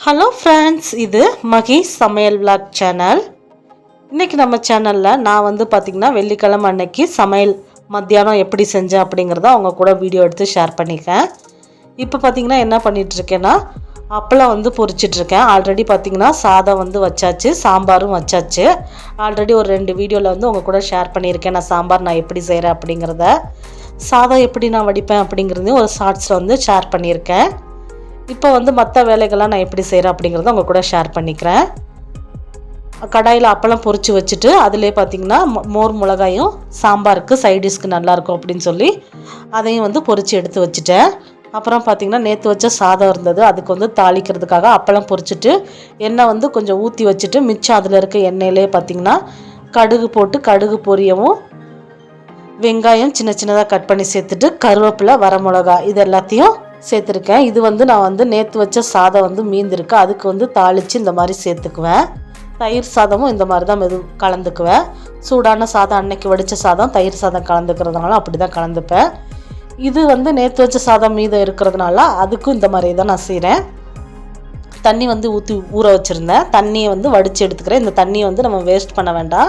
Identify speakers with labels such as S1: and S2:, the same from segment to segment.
S1: Hello friends இது மகேஷ் சமையல் vlog channel இன்றைக்கி நம்ம சேனலில் நான் வந்து பார்த்திங்கன்னா வெள்ளிக்கிழமை அன்னைக்கு சமையல் மத்தியானம் எப்படி செஞ்சேன் அப்படிங்கிறத அவங்க கூட வீடியோ எடுத்து ஷேர் பண்ணியிருக்கேன் இப்போ பார்த்திங்கன்னா என்ன பண்ணிகிட்ருக்கேன்னா அப்பளம் வந்து பொரிச்சிட்ருக்கேன் ஆல்ரெடி பார்த்திங்கன்னா சாதம் வந்து வச்சாச்சு சாம்பாரும் வச்சாச்சு. ஆல்ரெடி ஒரு ரெண்டு வீடியோவில் வந்து உங்கள் கூட ஷேர் பண்ணியிருக்கேன் நான் சாம்பார் நான் எப்படி செய்கிறேன் அப்படிங்கிறத. சாதம் எப்படி நான் வடிப்பேன் அப்படிங்கிறதையும் ஒரு ஷார்ட்ஸில் வந்து ஷேர் பண்ணியிருக்கேன் இப்போ வந்து மற்ற வேலைகள்லாம் நான் எப்படி செய்கிறேன் அப்படிங்கிறத உங்கள் கூட ஷேர் பண்ணிக்கிறேன். கடாயில் அப்பளம் பொறிச்சு வச்சுட்டு அதிலே பார்த்தீங்கன்னா மோ- மோர் மிளகாயும் சாம்பாருக்கு சைடிஷ்க்கு நல்லாயிருக்கும் அப்படின்னு சொல்லி அதையும் வந்து பொறிச்சு எடுத்து வச்சுட்டேன். அப்புறம் பார்த்திங்கன்னா நேற்று வச்ச சாதம் இருந்தது அதுக்கு வந்து தாளிக்கிறதுக்காக அப்பளம் பொறிச்சிட்டு எண்ணெய் வந்து கொஞ்சம் ஊற்றி வச்சுட்டு மிச்சம் அதில் இருக்க எண்ணெயிலே பார்த்தீங்கன்னா கடுகு போட்டு கடுகு பொரியவும் வெங்காயம் சின்ன சின்னதாக கட் பண்ணி சேர்த்துட்டு கருவேப்பிலை வரமிளகா இது எல்லாத்தையும் சேர்த்துருக்கேன். இது வந்து நான் வந்து நேற்று வச்ச சாதம் வந்து மீந்திருக்கு. அதுக்கு வந்து தாளித்து இந்த மாதிரி சேர்த்துக்குவேன். தயிர் சாதமும் இந்த மாதிரி தான் மெது கலந்துக்குவேன். சூடான சாதம் அன்னைக்கு வடித்த சாதம் தயிர் சாதம் கலந்துக்கிறதுனால அப்படி தான் கலந்துப்பேன். இது வந்து நேற்று வச்ச சாதம் மீதம் இருக்கிறதுனால அதுக்கும் இந்த மாதிரி தான் நான் செய்கிறேன் தண்ணி வந்து ஊற்றி ஊற வச்சுருந்தேன். தண்ணியை வந்து வடித்து எடுத்துக்கிறேன். இந்த தண்ணியை வந்து நம்ம வேஸ்ட் பண்ண வேண்டாம்.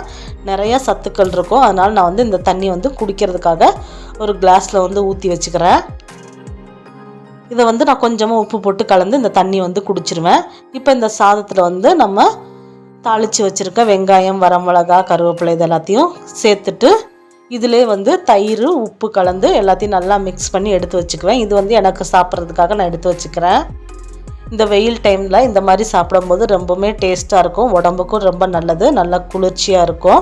S1: நிறையா சத்துக்கள் இருக்கும். அதனால் நான் வந்து இந்த தண்ணி வந்து குடிக்கிறதுக்காக ஒரு கிளாஸில் வந்து ஊற்றி வச்சுக்கிறேன். இதை வந்து நான் கொஞ்சமாக உப்பு போட்டு கலந்து இந்த தண்ணி வந்து குடிச்சிருவேன். இப்போ இந்த சாதத்தில் வந்து நம்ம தாளித்து வச்சுருக்க வெங்காயம் வரமிளகா கருவேப்பிலை இது எல்லாத்தையும் சேர்த்துட்டு இதிலே வந்து தயிர் உப்பு கலந்து எல்லாத்தையும் நல்லா மிக்ஸ் பண்ணி எடுத்து வச்சுக்குவேன். இது வந்து எனக்கு சாப்பிட்றதுக்காக நான் எடுத்து வச்சுக்கிறேன். இந்த வெயில் டைமில் இந்த மாதிரி சாப்பிடும்போது ரொம்பவுமே டேஸ்ட்டாக இருக்கும். உடம்புக்கும் ரொம்ப நல்லது. நல்லா குளிர்ச்சியாக இருக்கும்.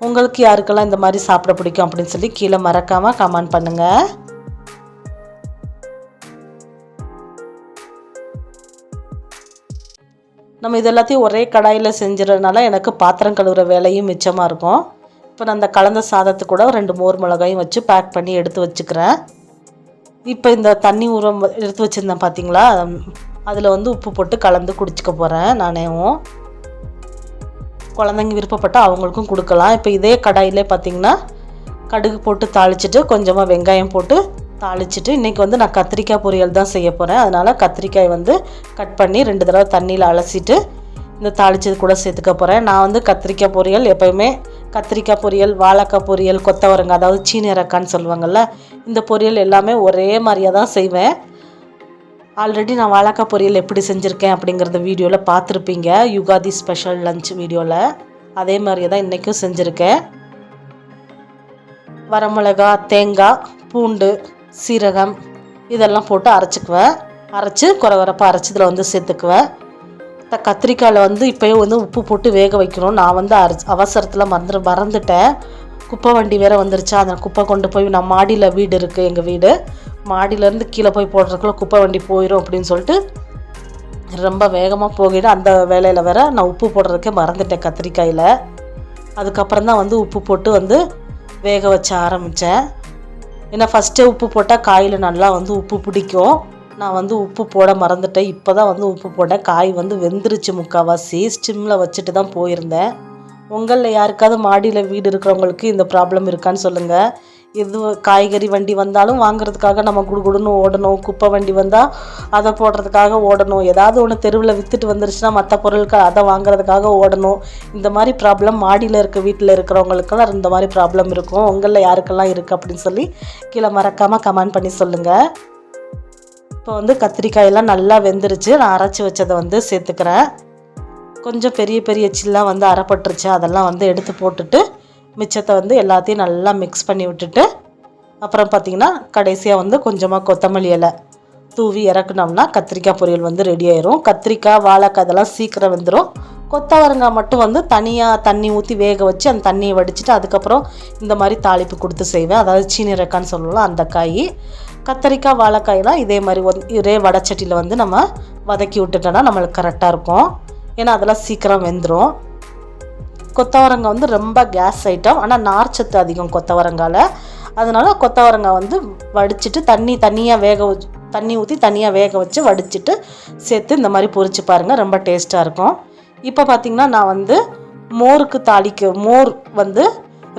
S1: உங்களுக்கு யாருக்கெல்லாம் இந்த மாதிரி சாப்பிட பிடிக்கும் அப்படின்னு சொல்லி கீழே மறக்காமல் கமெண்ட் பண்ணுங்கள் நம்ம இது எல்லாத்தையும் ஒரே கடாயில் செஞ்சுறதுனால எனக்கு பாத்திரம் கழுவுற வேலையும் மிச்சமாக இருக்கும். இப்போ நான் அந்த கலந்த சாதத்து கூட ரெண்டு மோர் மிளகாயும் வச்சு பேக் பண்ணி எடுத்து வச்சுக்கிறேன். இப்போ இந்த தண்ணி உரம் வ- எடுத்து வச்சுருந்தேன் பார்த்தீங்களா அதில் வந்து உப்பு போட்டு கலந்து குடிச்சிக்க போகிறேன் நானேவும். குழந்தைங்க விருப்பப்பட்டால் அவங்களுக்கும் கொடுக்கலாம். இப்போ இதே கடாயிலே பார்த்தீங்கன்னா கடுகு போட்டு தாளிச்சிட்டு கொஞ்சமாக வெங்காயம் போட்டு தாளிச்சிட்டு இன்றைக்கி வந்து நான் கத்திரிக்காய் பொரியல் தான் செய்ய போகிறேன் அதனால் கத்திரிக்காய் வந்து கட் பண்ணி ரெண்டு தடவை தண்ணியில் அலசிட்டு இந்த தாளிச்சது கூட சேர்த்துக்க போகிறேன் நான் வந்து கத்திரிக்காய் பொரியல் எப்போயுமே கத்திரிக்காய் பொரியல் வாழைக்காய் பொரியல் கொத்தவரங்காய் அதாவது சீனியரக்கான்னு சொல்லுவாங்கள்ல இந்த பொரியல் எல்லாமே ஒரே மாதிரியாக தான் செய்வேன். ஆல்ரெடி நான் வாழைக்காய் பொரியல் எப்படி செஞ்சுருக்கேன் அப்படிங்கிறத வீடியோவில் பார்த்துருப்பீங்க. யுகாதி ஸ்பெஷல் லஞ்ச் வீடியோவில் அதே மாதிரியே தான் இன்றைக்கும் செஞ்சுருக்கேன். வரமிளகா தேங்காய் பூண்டு சீரகம் இதெல்லாம் போட்டு அரைச்சிக்குவேன். அரைச்சி குறவரப்பாக அரைச்சி இதில் வந்து சேர்த்துக்குவேன். த கத்திரிக்காயில் வந்து இப்போயே வந்து உப்பு போட்டு வேக வைக்கணும். நான் வந்து அரைச்சி அவசரத்தில் மறந்து மறந்துட்டேன். குப்பை வண்டி வேறு வந்துருச்சா? அந்த குப்பை கொண்டு போய் நான் மாடியில் வீடு இருக்குது எங்கள் வீடு. மாடியிலேருந்து கீழே போய் போடுறதுக்குள்ள குப்பை வண்டி போயிடும் அப்படின்னு சொல்லிட்டு ரொம்ப வேகமாக போகிட்டு அந்த வேலையில் வேற நான் உப்பு போடுறதுக்கே மறந்துட்டேன் கத்திரிக்காயில். அதுக்கப்புறம் தான் வந்து உப்பு போட்டு வந்து வேக வச்ச ஆரம்பித்தேன் ஏன்னா ஃபஸ்ட்டே உப்பு போட்டால் காயில் நல்லா வந்து உப்பு பிடிக்கும். நான் வந்து உப்பு போட மறந்துட்டேன். இப்போ தான் வந்து உப்பு போட்டேன். காய் வந்து வெந்துருச்சு முக்கால்வாசி ஸ்டிம்மில் வச்சுட்டு தான் போயிருந்தேன். உங்களில் யாருக்காவது மாடியில் வீடு இருக்கிறவங்களுக்கு இந்த ப்ராப்ளம் இருக்கான்னு சொல்லுங்கள் எது காய்கறி வண்டி வந்தாலும் வாங்குறதுக்காக நம்ம குடுகுடுன்னு ஓடணும். குப்பை வண்டி வந்தால் அதை போடுறதுக்காக ஓடணும். ஏதாவது ஒன்று தெருவில் விற்றுட்டு வந்துருச்சுன்னா மற்ற பொருட்கள் அதை வாங்குறதுக்காக ஓடணும். இந்த மாதிரி ப்ராப்ளம் மாடியில் இருக்க வீட்டில் இருக்கிறவங்களுக்கெல்லாம் இந்த மாதிரி ப்ராப்ளம் இருக்கும். உங்களில் யாருக்கெல்லாம் இருக்குது அப்படின்னு சொல்லி கீழே மறக்காமல் கமெண்ட் பண்ணி சொல்லுங்கள் இப்போ வந்து கத்திரிக்காயெல்லாம் நல்லா வெந்துருச்சு. நான் அரைச்சி வச்சதை வந்து சேர்த்துக்கிறேன். கொஞ்சம் பெரிய பெரிய சில்லாக வந்து அரைப்பட்டுருச்சு. அதெல்லாம் வந்து எடுத்து போட்டுட்டு மிச்சத்தை வந்து எல்லாத்தையும் நல்லா மிக்ஸ் பண்ணி விட்டுட்டு அப்புறம் பார்த்திங்கன்னா கடைசியாக வந்து கொஞ்சமாக கொத்தமல்லி இலை தூவி இறக்குனோம்னா கத்திரிக்காய் பொரியல் வந்து ரெடி ஆயிரும். கத்திரிக்காய் வாழைக்காய் இதெல்லாம் சீக்கிரம் வெந்துடும் கொத்தவரங்காய் மட்டும் வந்து தனியாக தண்ணி ஊற்றி வேக வச்சு அந்த தண்ணியை வடிச்சிட்டு அதுக்கப்புறம் இந்த மாதிரி தாளிப்பு கொடுத்து செய்வேன். அதாவது சீனி ரெக்கான்னு சொல்லலாம் அந்த காய். கத்திரிக்காய் வாழைக்காயெல்லாம் இதே மாதிரி வந்து ஒரே வடச்சட்டியில் வந்து நம்ம வதக்கி விட்டுட்டோன்னா நம்மளுக்கு கரெக்டாக இருக்கும். ஏன்னா அதெல்லாம் சீக்கிரம் வெந்துடும் கொத்தவரங்காய் வந்து ரொம்ப கேஸ் ஐட்டம் ஆனால் நார்ச்சத்து அதிகம் கொத்தவரங்காயில் அதனால கொத்தவரங்காய் வந்து வடிச்சிட்டு தண்ணி தனியாக வேக தண்ணி ஊற்றி தனியாக வேக வச்சு வடிச்சிட்டு சேர்த்து இந்த மாதிரி பொரிச்சு பாருங்கள் ரொம்ப டேஸ்ட்டாக இருக்கும். இப்போ பார்த்திங்கன்னா நான் வந்து மோருக்கு தாளிக்க மோர் வந்து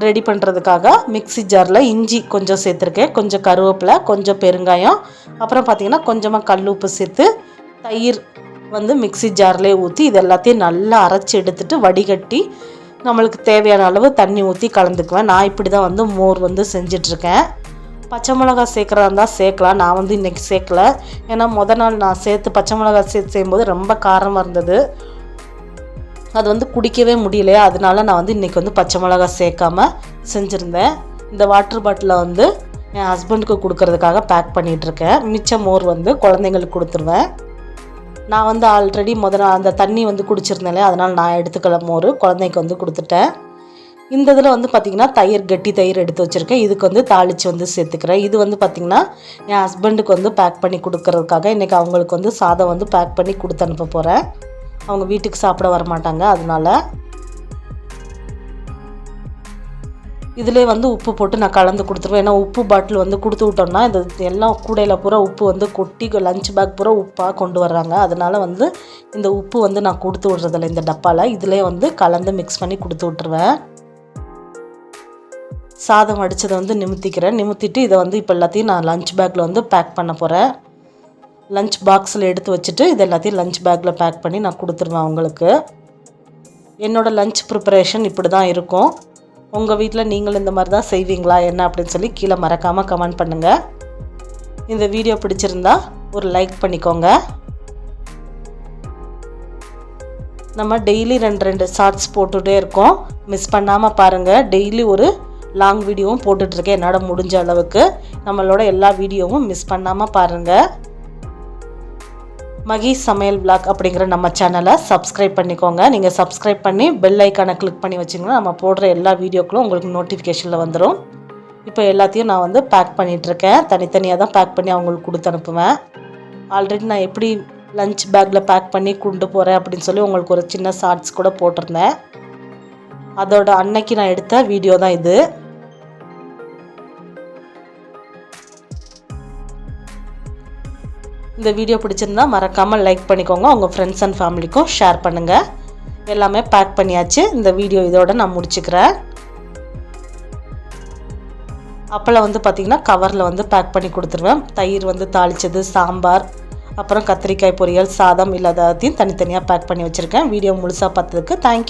S1: ரெடி பண்ணுறதுக்காக மிக்ஸி ஜாரில் இஞ்சி கொஞ்சம் சேர்த்துருக்கேன். கொஞ்சம் கருவேப்பிலை கொஞ்சம் பெருங்காயம். அப்புறம் பார்த்திங்கன்னா கொஞ்சமாக கல் உப்பு சேர்த்து தயிர் வந்து மிக்ஸி ஜார்லேயே ஊற்றி இது எல்லாத்தையும் நல்லா அரைச்சி எடுத்துட்டு வடிகட்டி நம்மளுக்கு தேவையான அளவு தண்ணி ஊற்றி கலந்துக்குவேன். நான் இப்படி தான் வந்து மோர் வந்து செஞ்சிட்ருக்கேன். பச்சை மிளகா சேர்க்குறதா இருந்தால் சேர்க்கலாம். நான் வந்து இன்றைக்கி சேர்க்கல. ஏன்னா முத நாள் நான் சேர்த்து பச்சை மிளகா சேர்த்து செய்யும்போது ரொம்ப காரமாக இருந்தது. அது வந்து குடிக்கவே முடியலையா? அதனால நான் வந்து இன்றைக்கி வந்து பச்சை மிளகா சேர்க்காமல் செஞ்சுருந்தேன். இந்த வாட்டர் பாட்டிலில் வந்து என் ஹஸ்பண்டுக்கு கொடுக்கறதுக்காக பேக் பண்ணிகிட்ருக்கேன் மிச்ச மோர் வந்து குழந்தைங்களுக்கு கொடுத்துருவேன். நான் வந்து ஆல்ரெடி முதல்ல அந்த தண்ணி வந்து குடிச்சிருந்தேன் அதனால் நான் எடுத்துக்கல மோர் குழந்தைக்கு வந்து கொடுத்துட்டேன். இந்த இதில் வந்து பார்த்திங்கன்னா தயிர் கட்டி தயிர் எடுத்து வச்சுருக்கேன். இதுக்கு வந்து தாளித்து வந்து சேர்த்துக்கிறேன். இது வந்து பார்த்திங்கன்னா என் ஹஸ்பண்டுக்கு வந்து பேக் பண்ணி கொடுக்கறதுக்காக இன்றைக்கி அவங்களுக்கு வந்து சாதம் வந்து பேக் பண்ணி கொடுத்து அனுப்ப போகிறேன் அவங்க வீட்டுக்கு சாப்பிட வர மாட்டாங்க அதனால இதிலே வந்து உப்பு போட்டு நான் கலந்து கொடுத்துருவேன். ஏன்னா உப்பு பாட்டில் வந்து கொடுத்து விட்டோம்னா இது எல்லாம் கூடையில் பூரா உப்பு வந்து கொட்டி லஞ்ச் பேக் பூரா உப்பாக கொண்டு வர்றாங்க. அதனால் வந்து இந்த உப்பு வந்து நான் கொடுத்து விட்றதில்ல இந்த டப்பாவில் இதிலே வந்து கலந்து மிக்ஸ் பண்ணி கொடுத்து விட்ருவேன் சாதம் வடித்ததை வந்து நிமித்திக்கிறேன். நிமித்திட்டு இதை வந்து இப்போ எல்லாத்தையும் நான் லஞ்ச் பேக்கில் வந்து பேக் பண்ண போகிறேன் லஞ்ச் பாக்ஸில் எடுத்து வச்சுட்டு இது எல்லாத்தையும் லஞ்ச் பேக்கில் பேக் பண்ணி நான் கொடுத்துருவேன் அவங்களுக்கு. என்னோடய லஞ்ச் ப்ரிப்பரேஷன் இப்படி தான் இருக்கும். உங்கள் வீட்டில் நீங்கள் இந்த மாதிரி தான் செய்வீங்களா? என்ன அப்படின்னு சொல்லி கீழே மறக்காமல் கமெண்ட் பண்ணுங்கள் இந்த வீடியோ பிடிச்சிருந்தா ஒரு லைக் பண்ணிக்கோங்க. நம்ம டெய்லி ரெண்டு ரெண்டு ஷார்ட்ஸ் போட்டுகிட்டே இருக்கோம். மிஸ் பண்ணாமல் பாருங்கள் டெய்லி ஒரு லாங் வீடியோவும் போட்டுட்ருக்கேன் என்னால் முடிஞ்ச அளவுக்கு. நம்மளோட எல்லா வீடியோவும் மிஸ் பண்ணாமல் பாருங்கள் மகி சமையல் பிளாக் அப்படிங்கிற நம்ம சேனலை சப்ஸ்கிரைப் பண்ணிக்கோங்க. நீங்கள் சப்ஸ்கிரைப் பண்ணி பெல் ஐக்கானை கிளிக் பண்ணி வச்சிங்கன்னா நம்ம போடுற எல்லா வீடியோக்களும் உங்களுக்கு நோட்டிஃபிகேஷனில் வந்துடும் இப்போ எல்லாத்தையும் நான் வந்து பேக் பண்ணிகிட்ருக்கேன் தனித்தனியாக தான் பேக் பண்ணி அவங்களுக்கு கொடுத்து அனுப்புவேன். ஆல்ரெடி நான் எப்படி லஞ்ச் பேக்கில் பேக் பண்ணி கொண்டு போகிறேன் அப்படின்னு சொல்லி உங்களுக்கு ஒரு சின்ன ஷார்ட்ஸ் கூட போட்டிருந்தேன். அதோட அன்னைக்கு நான் எடுத்த வீடியோ தான் இது. இந்த வீடியோ பிடிச்சிருந்தா மறக்காமல் லைக் பண்ணிக்கோங்க. உங்கள் ஃப்ரெண்ட்ஸ் அண்ட் ஃபேமிலிக்கும் ஷேர் பண்ணுங்கள் எல்லாமே பேக் பண்ணியாச்சு. இந்த வீடியோ இதோட நான் முடிச்சுக்கிறேன். அப்பளம் வந்து பார்த்திங்கன்னா கவரில் வந்து பேக் பண்ணி கொடுத்துருவேன். தயிர் வந்து தாளித்தது சாம்பார் அப்புறம் கத்திரிக்காய் பொரியல் சாதம் இல்லாததையும் தனித்தனியாக பேக் பண்ணி வச்சுருக்கேன். வீடியோ முழுசாக பார்த்ததுக்கு தேங்க்யூ